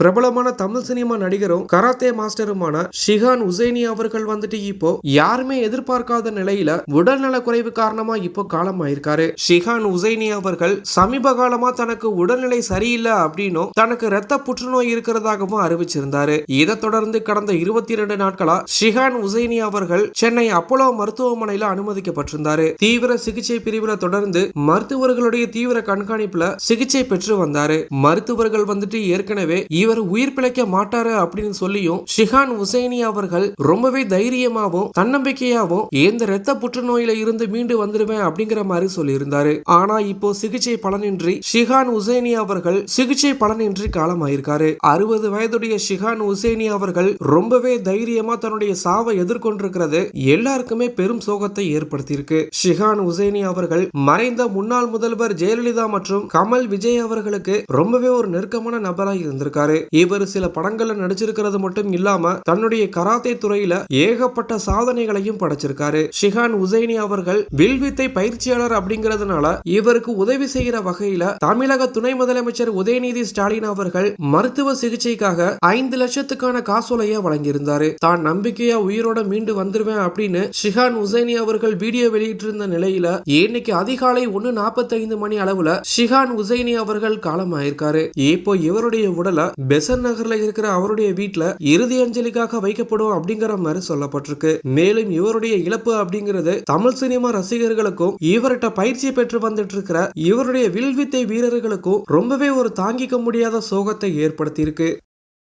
பிரபலமான தமிழ் சினிமா நடிகரும் கராத்தே மாஸ்டருமான ஷிகான் உசைனி அவர்கள் வந்துட்டு இப்போ யாருமே எதிர்பார்க்காத நிலையில உடல்நல குறைவு காரணமா இப்போ காலமாயிருக்காரு. ஷிகான் உசைனி அவர்கள் சமீப காலமா தனக்கு உடல்நிலை சரியில்லை அப்படின்னும் தனக்கு இரத்த புற்றுநோய் இருக்கிறதாகவும் அறிவிச்சிருந்தாரு. இதை தொடர்ந்து கடந்த இருபத்தி இரண்டு நாட்களா ஷிகான் உசைனி அவர்கள் சென்னை அப்போலோ மருத்துவமனையில அனுமதிக்கப்பட்டிருந்தாரு. தீவிர சிகிச்சை பிரிவுல தொடர்ந்து மருத்துவர்களுடைய தீவிர கண்காணிப்புல சிகிச்சை பெற்று வந்தாரு. மருத்துவர்கள் வந்துட்டு ஏற்கனவே இவர் இவர் உயிர் பிழைக்க மாட்டாரு அப்படின்னு சொல்லியும் ஷிகான் உசைனி அவர்கள் ரொம்பவே தைரியமாவும் தன்னம்பிக்கையாவும் எந்த இரத்த புற்றுநோயில இருந்து மீண்டு வந்துடுவேன் அப்படிங்கிற மாதிரி சொல்லியிருந்தாரு. ஆனா இப்போ சிகிச்சை பலனின்றி ஷிகான் உசைனி அவர்கள் சிகிச்சை பலனின்றி காலமாயிருக்காரு. அறுபது வயதுடைய ஷிகான் உசேனி அவர்கள் ரொம்பவே தைரியமா தன்னுடைய சாவை எதிர்கொண்டிருக்கிறது. எல்லாருக்குமே பெரும் சோகத்தை ஏற்படுத்தியிருக்கு. ஷிகான் உசேனி அவர்கள் மறைந்த முன்னாள் முதல்வர் ஜெயலலிதா மற்றும் கமல் விஜய் அவர்களுக்கு ரொம்பவே ஒரு நெருக்கமான நபராக இருந்திருக்காரு. இவர் சில படங்கள்ல நடிச்சிருக்கிறது மட்டும் இல்லாம தன்னுடைய கராத்தே துறையில ஏகப்பட்ட சாதனைகளையும் படைச்சிருக்காரு. ஷிஹான் உசைனி அவர்கள் வில்வித்தை பயிற்சியாளர் அப்படிங்கிறதுனால இவருக்கு உதவி செய்கிற வகையில தமிழக துணை முதலமைச்சர் உதயநிதி ஸ்டாலின் அவர்கள் மருத்துவ சிகிச்சைக்காக ஐந்து லட்சத்துக்கான காசோலைய வழங்கியிருந்தாரு. தான் நம்பிக்கையா உயிரோட மீண்டு வந்துருவேன் அப்படின்னு ஷிகான் உசைனி அவர்கள் வீடியோ வெளியிட்டிருந்த நிலையில இன்னைக்கு அதிகாலை ஒன்னு நாற்பத்தைந்து மணி அளவுல ஷிகான் உசைனி அவர்கள் காலமாயிருக்காரு. இப்போ இவருடைய உடலை பெசன் நகர்ல இருக்கிற அவருடைய வீட்டுல இறுதி அஞ்சலிக்காக வைக்கப்படும் அப்படிங்கிற மாதிரி சொல்லப்பட்டிருக்கு. மேலும் இவருடைய இழப்பு அப்படிங்கிறது தமிழ் சினிமா ரசிகர்களுக்கும் இவர்கிட்ட பயிற்சி பெற்று வந்துட்டு இருக்கிற இவருடைய வில்வித்தை வீரர்களுக்கும் ரொம்பவே ஒரு தாங்கிக்க முடியாத சோகத்தை ஏற்படுத்தியிருக்கு.